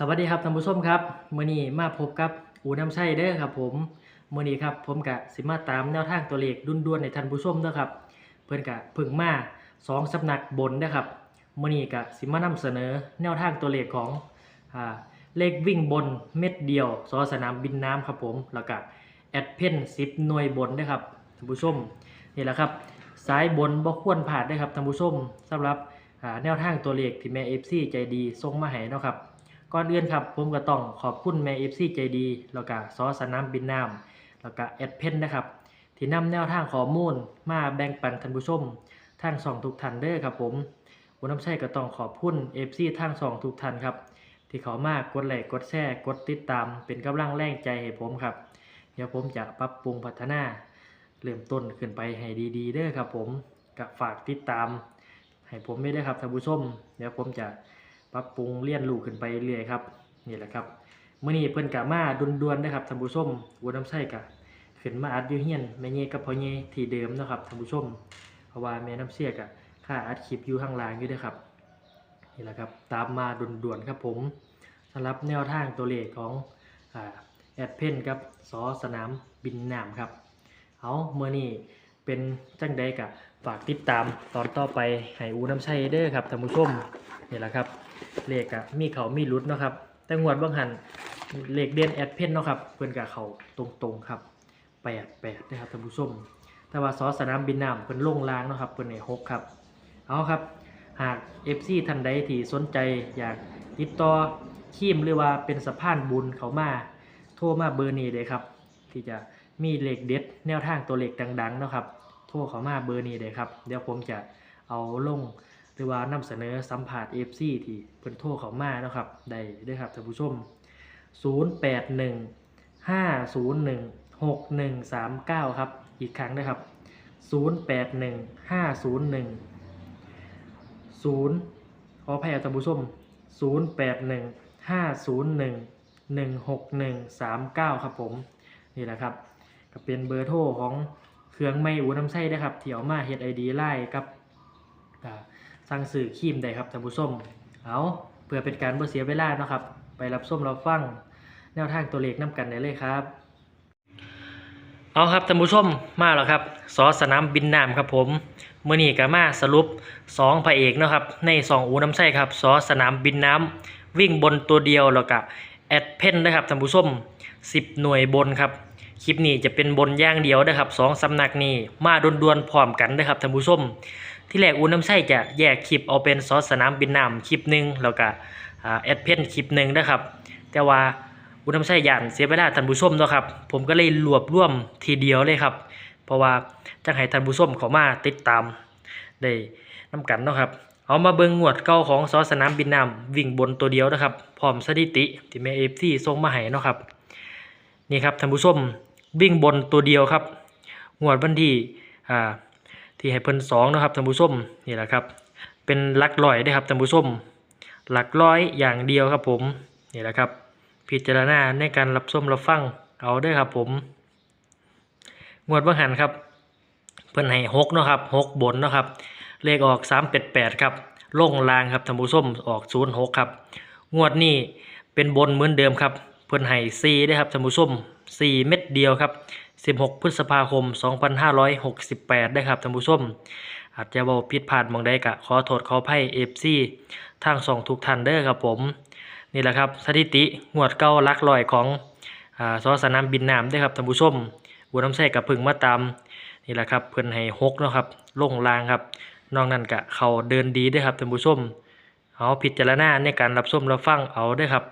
สวัสดีครับท่านผู้ชมครับมื้อนี้มาพบกับอูน้ำชัยเด้อครับ ผมมื้อนี้ครับผมกะสิมาตามแนวทางตัวเลขดุนดวนๆให้ท่านผู้ชมเด้อครับ เพิ่อนกะพิ่งมาสองสำนักบนเด้อครับมื้อนี้กะสิมานำเสนอแนวทางตัวเลขของอ่าเลขวิ่งบนเม็ดเดียวสอสนามบินน้ำครับผมแล้วก็แอดเพน10หน่วยบนเด้อครับท่านผู้ชมนี่แหละครับสายบนบ่ควรพลาดเด้อครับท่านผู้ชมสำหรับอ่าแนวทางตัวเลขที่แม่ FC ใจดีส่งมาให้เนาะครับ ก่อนอื่นครับผมก็ต้องขอบคุณแม่เอฟซีใจดีแล้วก็ซอสนามบินน้ำแล้วก็แอดเพนนะครับ ที่นำแนวทางข้อมูลมาแบ่งปันท่านผู้ชมทางสองทุกท่านเด้อครับผมวันน้ำใช่ก็ต้องขอบคุณเอฟซีทางสองทุกท่านครับ ที่เขามากกดไลค์กดแชร์กดติดตาม เป็นกำลังแรงใจให้ผมครับ เดี๋ยวผมจะปรับปรุงพัฒนาเริ่มต้นขึ้นไปให้ดีๆเด้อครับผมก็ฝากติดตาม ให้ผมไม่ได้ครับท่านผู้ชมเดี๋ยวผมจะ ปรับปรุงเลี่ยนรู้ขึ้นไปเรื่อยครับนี่แหละครับเมื้อนี้เพิ่นกะมาดวนๆนะครับท่านผู้ชมวัวน้ำไส้กะขึ้นมาอัดอยู่เฮียนแม่เย่กับพ่อเย่ที่เดิมนะครับท่านผู้ชมเพราะว่าแม่น้ำเสียกะค่าอัดคลิปอยู่ข้างล่างอยู่ด้อครับนี่แหละครับตามมาด่วนๆครับผมสำหรับแนวทางตัวเลขของแอดเพนกับสอสนามบินน้ำครับเอาเมื่อนี้เป็นจังใดกะฝากติดตามตอนต่อไปให้อูน้ำชัยเด้อครับท่านผู้ชมนี่แหละครับ เลขกะมีเขามีรุดเนาะครับ แต่งวดบางหันเลขเด่นแอดเพนเนาะครับเพื่อนกะเขาตรงๆครับแปดแปดนะครับท่านผู้ชมแต่ว่าซอสสนามบินน้ำเพิ่นลงล้างเนาะครับเพิ่นในหกครับ เอาครับ หาก FC ท่านใดที่สนใจอยากติดต่อทีมหรือว่าเป็นสะพานบุญเขามาโทรมาเบอร์นี้เลยครับ ที่จะมีเลขเด็ดแนวทางตัวเลขดังๆเนาะครับโทรเขามาเบอร์นี้เลยครับ เดี๋ยวผมจะเอาลง หรือว่านำเสนอสัมผัส FC ที่เพิ่นโทรเขามาเนาะครับได้ด้อครับท่านผู้ชม 081 501 6139 ครับ อีกครั้งนะครับ 081 501 0 ขออภัยครับท่านผู้ชม 081 501 16139 ครับผม นี่แหละครับก็เป็นเบอร์โทรของเครื่องไม่อูน้ำไส้นะครับเที่เอามาเฮ็ดไอดีไล่กับอ่า สั่งสื่อครีมได้ครับท่านผู้ชมเอาเพื่อเป็นการบ่เสียเวลาเนาะครับ ไปรับส้มรับฟังแนวทางตัวเลขน้กันได้เลยครับ เอาครับท่านผู้ชมมาแล้วครับสอสนามบินน้ำครับผมเมื่อนี้ก็มาสรุป2พระเอกนะครับใน 2 อูน้ำไส้ครับสอสนามบินน้ำวิ่งบนตัวเดียวแล้วก็แอดเพนนะครับท่านผู้ชม10 หน่วยบนครับคลิปนี้จะเป็นบนย่างเดียวนะครับสองสำนักนี้มาดวนๆพร้อมกันนะครับท่านผู้ชม ที่แรกอูน้ำไส้จะแยกคลิปเอาเป็นซอสสนามบินน้ำคลิปหนึ่งแล้วก็แอดเพนคลิปหนึ่งนะครับ แต่ว่าอูน้ำไส้ย่านเสียเวลาท่านผู้ชมเนาะครับ ผมก็เลยรวบรวมทีเดียวเลยครับ เพราะว่าจังให้ท่านผู้ชมเขามาติดตามได้น้ำกันเนาะครับเอามาเบิ่งงวดเก่าของซอสนามบินน้ำวิ่งบนตัวเดียวนะครับพร้อมสถิติที่แม่เอฟซีส่งมาให้เนาะครับนี่ครับท่านผู้ชมวิ่งบนตัวเดียวครับงวดวันที่อ่า ที่ให้เพิ่นสองนะครับท่านผู้ชมนี่แหละครับ เป็นหลักร้อยได้ครับท่านผู้ชมหลักร้อยอย่างเดียวครับผมนี่แหละครับ พิจารณาในการรับชมรับฟังเอาเด้ครับผม งวดว่างหันครับ เพิ่นให้หกนะครับหกบนนะครับ เลขออกสามเป็ดแปดครับลงลางครับท่านผู้ชมออกศูนย์หกครับ งวดนี้เป็นบนเหมือนเดิมครับ เพิ่นให้ซีได้ครับท่านผู้ชมสี่เม็ดเดียวครับ สิบหกพฤษภาคมสองพันห้าร้อยหกสิบแปดได้ครับท่านผู้ชมอาจจะเบาผิดพลาดมองใดกะขอโทษขออภัยเอฟซีทางสองทุกท่านเด้อครับผม นี่แหละครับสถิติงวดเก้าลักลอยของอ่าสอสนามบินน้ำเด้ครับท่านผู้ชมบัวน้ำใส่กับพึ่งมาตามนี่แหละครับเพิ่อนให้หกนะครับลงลางครับนอกนั้นกะเขาเดินดีเด้ครับท่านผู้ชมเอาพิจารณาในการรับชมรับฟังเอาเด้ครับ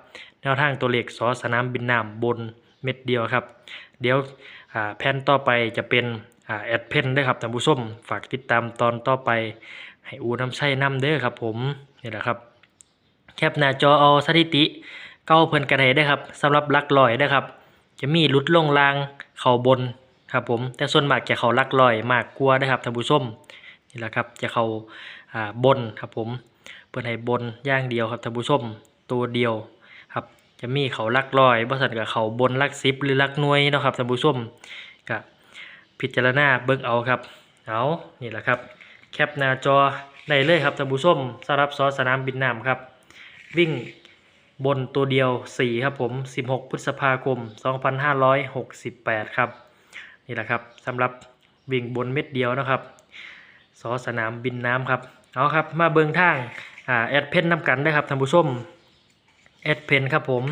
แนวทางตัวเลขสอสนามบินน้ำบนเม็ดเดียวครับ เดี๋ยว แผ่นต่อไปจะเป็นแอดเพนด้อครับท่านผู้ชมฝากติดตามตอนต่อไปให้อูน้ำใช้น้ำเด้อครับผมนี่แหละครับแคปหน้าจอเอาสถิติเก้าเพิ่นกระไดได้ครับสำหรับลักลอยได้ครับ จะมีลุดลงลางเข่าบนครับผมแต่ส่วนมากจะเขาลักลอยมากกว่าได้ครับท่านผู้ชมนี่แหละครับจะเข่าบนครับผมเพิ่นให้บนย่างเดียวครับท่านผู้ชมตัวเดียว จะมีเขาลักลอยบ่ซั่นกับเขาบนลักสิบหรือลักหน่วยนะครับท่านผู้ชมก็พิจารณาเบิ่งเอาครับเอานี่แหละครับ แคปหน้าจอได้เลยครับท่านผู้ชมสำหรับซอสนามบินน้ำครับ วิ่งบนตัวเดียว 4 ครับผม 16 พฤษภาคม 2568 ครับ นี่แหละครับสำหรับวิ่งบนเม็ดเดียวนะครับสอสนามบินน้ำครับ เอาครับ มาเบิงทางอ่าแอดเพนน้ำกันได้ครับท่านผู้ชม แอดเพนครับผม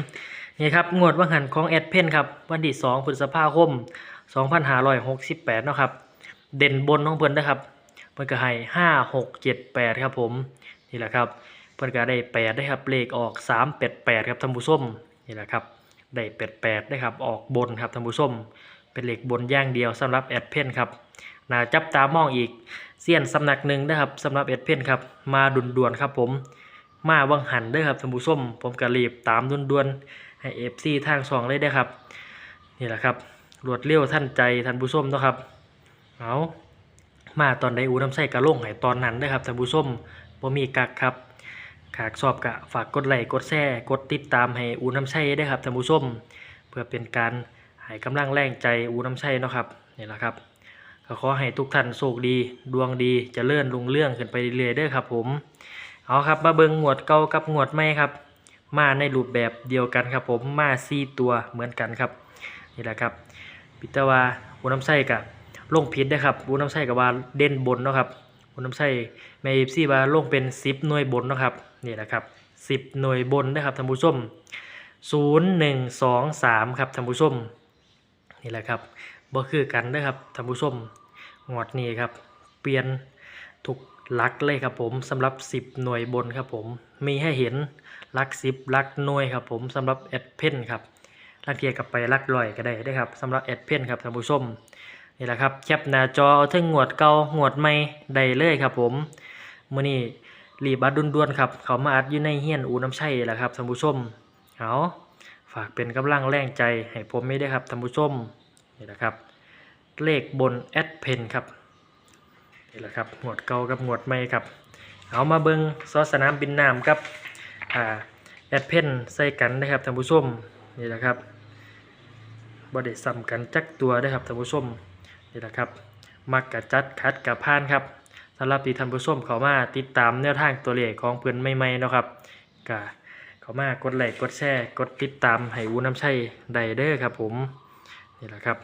นี่ครับงวดว่างหันของแอดเพนครับวันที่2พฤษภาคม2568เนาะครับเด่นบนของเพิ่นนะครับเพิ่นก็ให้ห้าหกเจ็ดแปดครับผมนี่แหละครับเพิ่นก็ได้แปดได้ครับเลขออกสามแปดแปดครับท่านผู้ชมนี่แหละครับได้แปดแปดได้ครับออกบนครับท่านผู้ชมเป็นเลขบนย่างเดียวสำหรับแอดเพนครับน่าจับตามองอีกเสี้ยนสำนักหนึ่งนะครับสำหรับแอดเพนครับมาดุนด่วนครับผม มาวังหันเด้อครับท่านผู้ชมผมก็รีบตามดุนดวนๆให้เอฟซีทางสองเลยได้ครับ นี่แหละครับรวดเร็วท่านใจท่านผู้ชมนะครับเอามาตอนใดอูน้ำใส่กระลงให้ตอนนั้นเด้อครับท่านผู้ชมบ่มีกักครับหากชอบกะฝากกดไลค์กดแชร์กดติดตามให้อูน้ำใส่ได้ครับท่านผู้ชมเพื่อเป็นการให้กำลังแรงใจอูน้ำใส่เนาะครับนี่แหละครับก็ขอให้ทุกท่านโชคดี ดวงดีจะเลื่อนลุงเรื่องขึ้นไปเรื่อยๆเด้อครับผม เอาครับมาเบิ่งงวดเก่ากับงวดใหม่ครับ มาในรูปแบบเดียวกันครับผมมาสี่ตัวเหมือนกันครับนี่แหละครับพิตว่าอูน้ำใส่กะลงผิดนะครับบุญน้ำไส้กับว่าเด่นบนเนาะครับบุญน้ำไส้แม่เอฟซีว่าลงเป็นสิบหน่วยบนเนาะครับนี่แหละครับสิบหน่วยบนนะครับท่านผู้ชมศูนย์หนึ่งสองสามครับท่านผู้ชมนี่แหละครับบ่คือกันนะครับท่านผู้ชมงวดนี้ครับ เปลี่ยนทุก ลักเลยครับผมสำหรับสิบหน่วยบนครับผมมีให้เห็นลักสิบลักหน่วยครับผมสำหรับแอดเพนครับลังเทียกับไปลักร้อยก็ได้ได้ครับสำหรับแอดเพนครับท่านผู้ชมนี่แหละครับแคปหน้าจอเอาถึงงวดเก่างวดใหม่ได้เลยครับผมมื้อนี้รีบัดด่วนๆครับเขามาอัดอยู่ในเฮียนอูน้ำชัยแหละครับท่านผู้ชมเอาฝากเป็นกำลังแรงใจให้ผมไม่ได้วยครับท่านผู้ชมนี่แหละครับ เลขบนแอดเพนครับ นี่แหละครับงวดเก่ากับงวดใหม่ครับ เอามาเบิงซอสสนามบินน้ำครับอ่าแอดเพนใส่กันนะครับท่านผู้ชมนี่แหละครับบ่ได้ซ้ำกันจักตัวนะครับท่านผู้ชมนี่แหละครับ มักกะจัดคัดกับพานครับสำหรับที่ท่านผู้ชมเขามาติดตามแนวทางตัวเลขของเพื่อนใหม่ๆนะครับกะเขามากดไลค์กดแชร์กดติดตามให้อูน้ำชัยไดเดอร์ครับผมนี่แหละครับ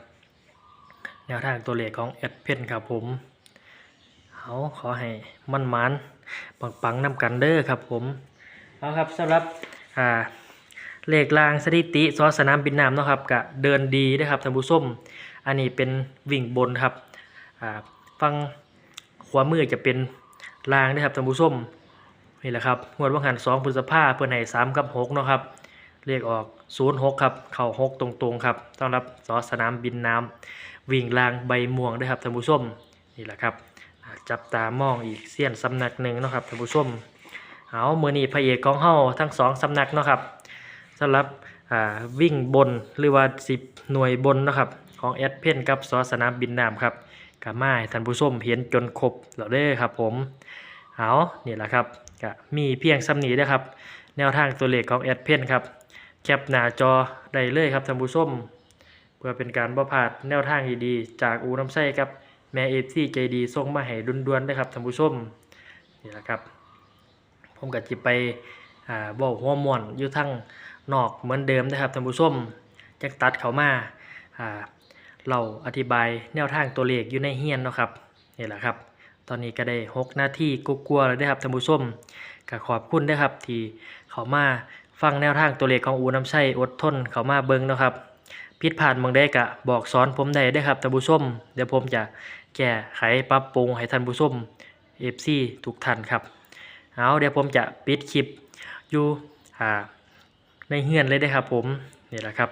แนวทางตัวเลขของแอดเพนครับผม เอาขอให้มันมันปังปังๆนำกันเด้อครับผม เอาครับสำหรับอ่าเลขรางสถิติซอสนามบินน้ำเนาะครับกะเดินดีนะครับท่านผู้ชมอันนี้เป็นวิ่งบนครับอ่าฟังขวามือจะเป็นรางนะครับท่านผู้ชมนี่แหละครับงวดว่างหันสองพฤษภาเพื่อนให้สามกับหกเนาะครับเลขออกศูนย์หกครับ เข่าหกตรงๆครับต้อนรับสอสนามบินน้ำวิ่งรางใบม่วงด้วยครับท่านผู้ชมนี่แหละครับ จับตามองอีกเสี้ยนสำนักหนึ่งนะครับท่านผู้ชมเอามือนี้พระเอกของเฮาทั้งสองสำนักเนาะครับสำหรับวิ่งบนหรือว่าสิบหน่วยบนนะครับของแอดเพนกับซอสนามบินน้ำครับกับมาท่านผู้ชมเห็นจนครบแล้วเด้อครับผมเอานี่แหละครับก็มีเพียงซ้ำนี้นะครับ แนวทางตัวเลขของแอดเพนครับแคปหน้าจอได้เลยครับท่านผู้ชม เพื่อเป็นการบ่พลาดแนวทางดีๆจากอูน้ำไส้ครับ แม่เอฟซีใจดีส่งมาให้ดุนๆนะครับท่านผู้ชมนี่แหละครับผมก็จิไปอ่าบอกหัวม่วนอยู่ทั้งนอกเหมือนเดิมนะครับท่านผู้ชมจักตัดเขามาอ่าเราอธิบายแนวทางตัวเลขอยู่ในเฮียนนะครับนี่แหละครับ ตอนนี้ก็ได้ 6 นาทีกลัวๆแล้วนะครับท่านผู้ชมก็ขอบคุณนะครับที่เขามาฟังแนวทางตัวเลขของอูน้ำใช้อดทนเขามาเบิ่งนะครับผิดพลาดเมืองได้กะบอกสอนผมได้ได้ครับท่านผู้ชมเดี๋ยวผมจะ แก้ไขปรับปรุงให้ท่านผู้ชม FC ทุกท่านครับเอาเดี๋ยวผมจะปิดคลิปอยู่ในเฮือนเลยได้ครับผมนี่แหละครับ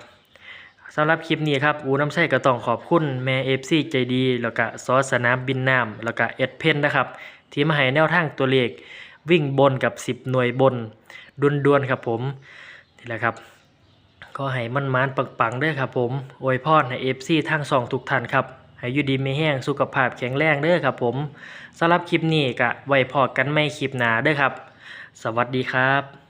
สำหรับคลิปนี้ครับอูน้ำใช้ก็ต้องขอบคุณแม่เอฟซีใจดี แล้วก็ซอสสนามบินน้ำแล้วก็เอ็ดเพนนะครับ ที่มาให้แนวทางตัวเลขวิ่งบนกับ 10 หน่วยบนดวนๆครับผมนี่แหละครับก็ให้มันมานปังๆด้อครับผมอวยพรให้เอฟซีทั้งสองทุกท่านครับ ให้อยู่ดีไม่แห้งสุขภาพแข็งแรงเด้อครับผมสำหรับคลิปนี้ก็ไว้พอกันไม่คลิปหน้าเด้อครับ สวัสดีครับ